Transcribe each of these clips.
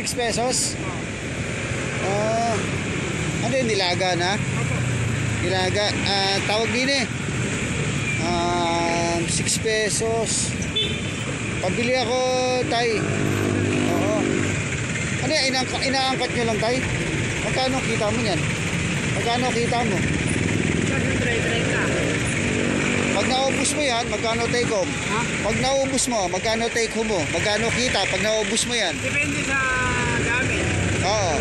6 pesos? Ah, ano yun, nilaga na? Nilaga. Ah, tawag din eh. Um, 6 pesos. Pabili ako, tay. Oo. Ano yan, inaangkat, inaangkat nyo lang, tay? Magkano kita mo yan? Magkano kita mo? Pag naubos mo yan, magkano take home? Ha? Pag naubos mo, magkano take home mo? Magkano kita pag naubos mo yan? Depende sa. Oo.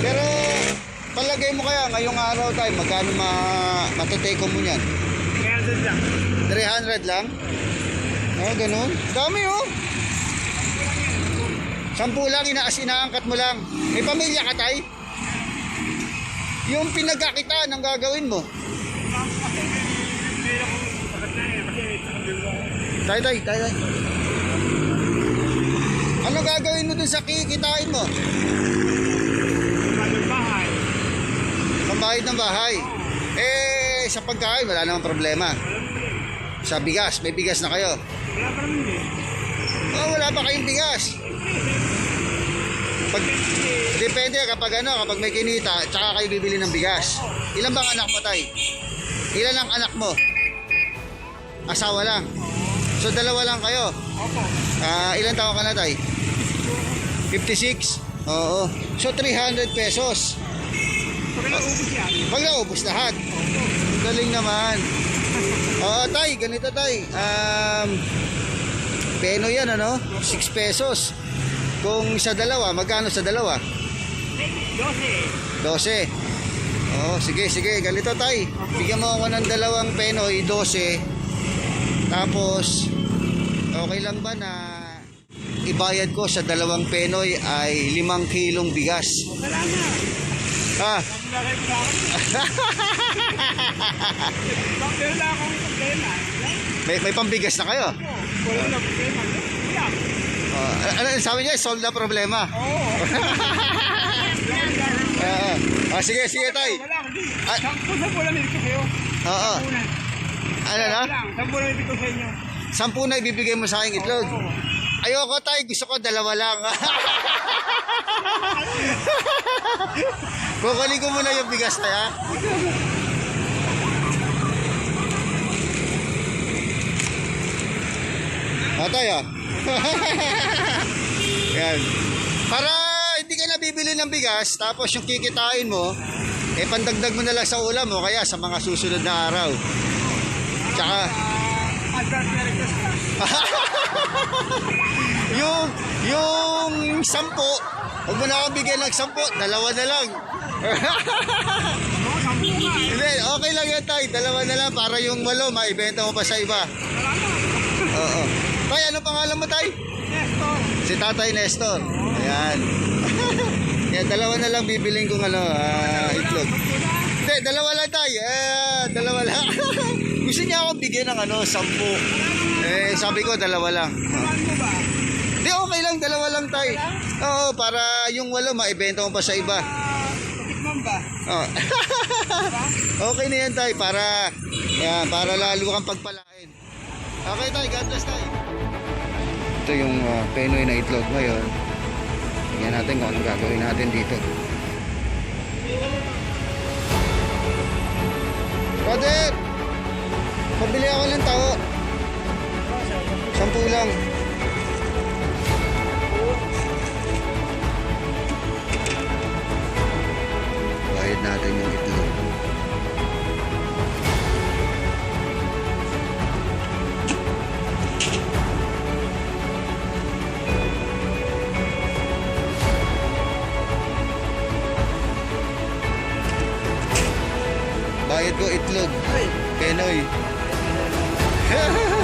Pero palagay mo kaya ngayong araw tayo, magkano ma matitake home mo yan? Kaya doon lang. 300 lang? Oh, ganun. Dami oh. Sampu lang, inaas inaangkat mo lang. May pamilya ka tay? Yung pinagkakita, ang gagawin mo? Eh. Tay, tay, tay, tay. Ano gagawin mo dun sa kikitain mo? Bagong bahay. Pambayad ng bahay. Eh, sa pagkain, wala namang problema. Sa bigas, may bigas na kayo. Wala pa naman eh. Oh, wala pa kayong bigas. Pag, depende kapag ano, kapag may kinita, tsaka kayo bibili ng bigas. Ilan bang anak mo, tay? Ilan ang anak mo? Asawa lang. So, dalawa lang kayo. Opo. Ah, ilan taon ka na, tay? 56? Oo. So, 300 pesos. Pag naubos yan. Pag naubos lahat. Galing naman. Oo, tay, ganito tay. Um, peno yan, ano? 6 pesos. Kung sa dalawa, magkano sa dalawa? 12. 12. Oo, sige, sige. Ganito tay. Bigyan mo ako ng dalawang penoy, 12. Tapos, okay lang ba na ibayad ko sa dalawang penoy ay 5 kilong bigas? Wala. Ha? Kayo problema? May, may pambigas na kayo? Wala na problema. Uh, ano sabi niya? Solve na problema. Oo. Oo. Ah, sige, sige, tay. Wala, hindi. Ah. Sampu sa nito sa'yo. Oo. Ano na? Sampu na nito sa inyo. Sampu na ibibigay mo sa akin itlog. Oo. Ayoko, tay. Gusto ko dalawa lang. Kukunin ko muna yung bigas, tay, ha? Ah, tay, ah. Yan. Para hindi ka nabibili ng bigas, tapos yung kikitain mo, eh pandagdag mo na lang sa ulam mo, kaya sa mga susunod na araw. Tsaka, yung, yung sampo, huwag mo na akong bigyan ng sampo, dalawa na lang. Hindi, okay lang yan tay, dalawa na lang para yung walo, maibenta mo pa sa iba. Oo. Tay, ano pangalan mo tay? Nestor. Si Tatay Nestor. Ayan. Yan, dalawa na lang bibiling kong ano, ah, itlog. Hindi, dalawa lang tay. Eh, dalawa lang. Gusto niya akong bigyan ng ano, sampu. Eh, sabi ko, dalawa lang. Saan mo ba? Di, okay lang, dalawa lang tay. Oo, para yung walo, maibenta mo pa sa iba. Ah, Tikman ba? Oh. okay na yan tay, para, yan, para lalo kang pagpalain. Okay tay, God bless tay. Ito yung uh, penoy na itlog ngayon. Tingnan natin kung anong gagawin natin dito. Brother! Pabili ako ng tao. Sampu lang. Bayad natin yung itlog. Bayad ko itlog. Penoy. Yeah.